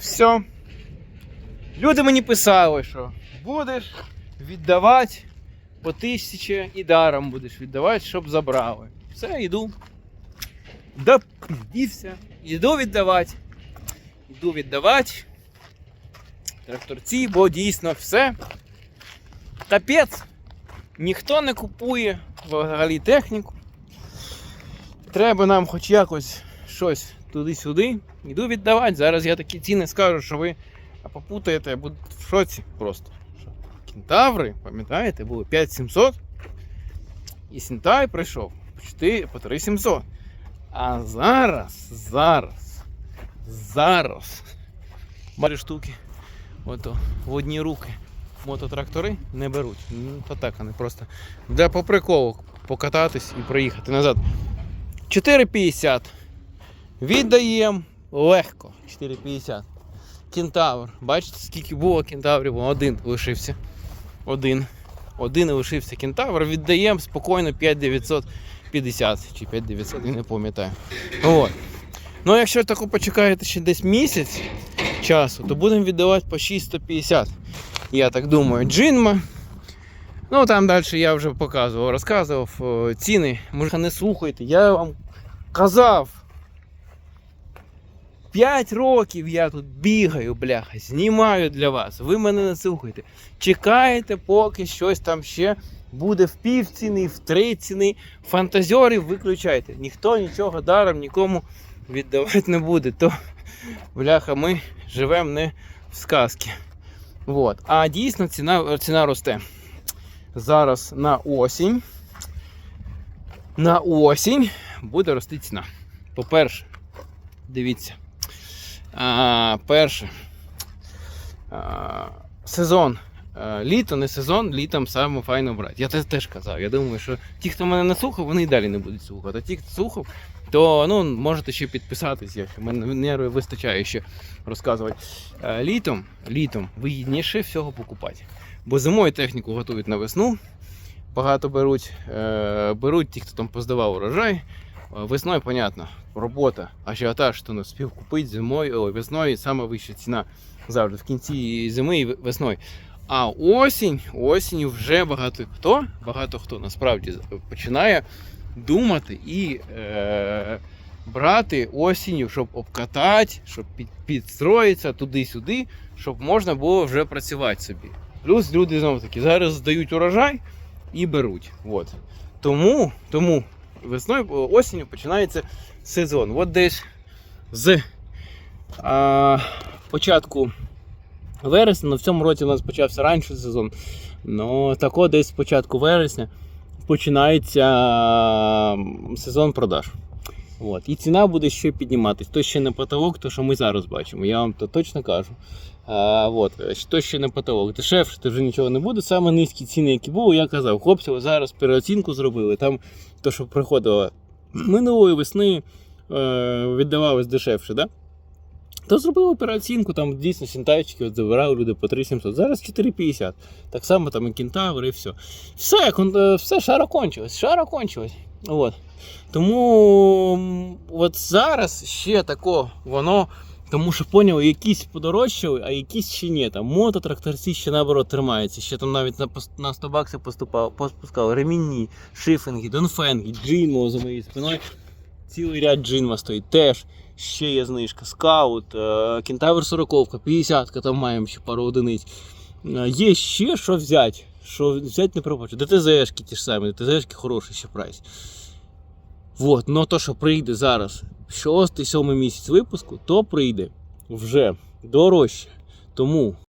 Все. Люди мені писали, що будеш віддавати по тисячі і даром будеш віддавати, щоб забрали. Все, йду. Да піздівся. Йду віддавати. Йду віддавати. Тракторці, бо дійсно все. Капець. Ніхто не купує взагалі техніку. Треба нам хоч якось щось туди-сюди. Йду віддавати. Зараз я такі ціни скажу, що ви попутаєте, буду в шоці просто. Кентаври, пам'ятаєте, були 5700. І Сінтай прийшов по 3700. А зараз, зараз, зараз. Бачу штуки. Ото в одні руки мототрактори не беруть. Ну, то так, вони просто для по приколу покататись і проїхати назад. 4,50. Віддаємо легко. 4,50. Кентавр. Бачите, скільки було кентаврів? Один лишився. Один. Один лишився кентавр. Віддаємо спокійно 5,950 чи 5,900, я не пам'ятаю. От. Ну, якщо таку почекаєте ще десь місяць часу, то будемо віддавати по 650. Я так думаю, джинма. Ну там далі я вже показував, розказував ціни. Може не слухайте, я вам казав. 5 років я тут бігаю, бляха, знімаю для вас. Ви мене не слухайте. Чекаєте, поки щось там ще буде в пів ціни, в три ціни. Фантазерів виключайте. Ніхто нічого даром нікому віддавати не буде. То, бляха, ми живемо не в сказці. Вот. А дійсно ціна, ціна росте. Зараз на осінь. На осінь буде рости ціна. По-перше, дивіться. А, перше. А, сезон. Літо, не сезон, літом саме файно брати. Я це теж казав. Я думаю, що ті, хто мене не слухав, вони і далі не будуть слухати. А ті, хто слухав, то ну, можете ще підписатись, як мене нерви вистачає ще розказувати. Літом, літом вигідніше всього покупати. Бо зимою техніку готують на весну. Багато беруть, е, беруть ті, хто там поздавав урожай. Е, Весною, понятно, робота, ажіотаж, хто не спів купити зимою, ой, весною саме вища ціна завжди в кінці зими і весною. А осінь, осінь вже багато хто, багато хто насправді починає думати і е, брати осінню, щоб обкатати, щоб під, підстроїтися туди-сюди, щоб можна було вже працювати собі. Плюс люди знову таки зараз здають урожай і беруть. От. Тому, тому весною осінню починається сезон. От десь з а, початку вересня, ну в цьому році у нас почався раніше сезон. Ну, тако десь з початку вересня починається сезон продаж. От. І ціна буде ще підніматись. То ще не потолок, то що ми зараз бачимо, я вам то точно кажу. А, от. То ще не потолок. Дешевше вже нічого не буде. Саме низькі ціни, які були, я казав, хлопці, зараз переоцінку зробили. Там то, що приходило минулої весни, е, віддавалось дешевше. Да? То зробили переоцінку, там дійсно сінтайчики от забирали люди по 3700. Зараз 450. Так само там і кентавр, і все. Все, е, все шара кончилось. Шара кончилось. От. Тому от зараз ще тако воно. Тому що поняли, якісь подорожчали, а якісь ще ні. Там мототракторці ще наоборот тримаються. Ще там навіть на, на 100 баксів поступав, поспускали ремінні, шифинги, донфенги, джинмо за моєю спиною. Цілий ряд джинма стоїть теж. Ще є знижка. Скаут, е, Кентавр 40, 50 там маємо ще пару одиниць. Е, Є ще що взяти. Що взяти не пробачу. ДТЗшки ті ж самі, ДТЗшки хороший ще прайс. Вот, ну то, що прийде зараз 6-7 місяць випуску, то прийде вже дорожче. Тому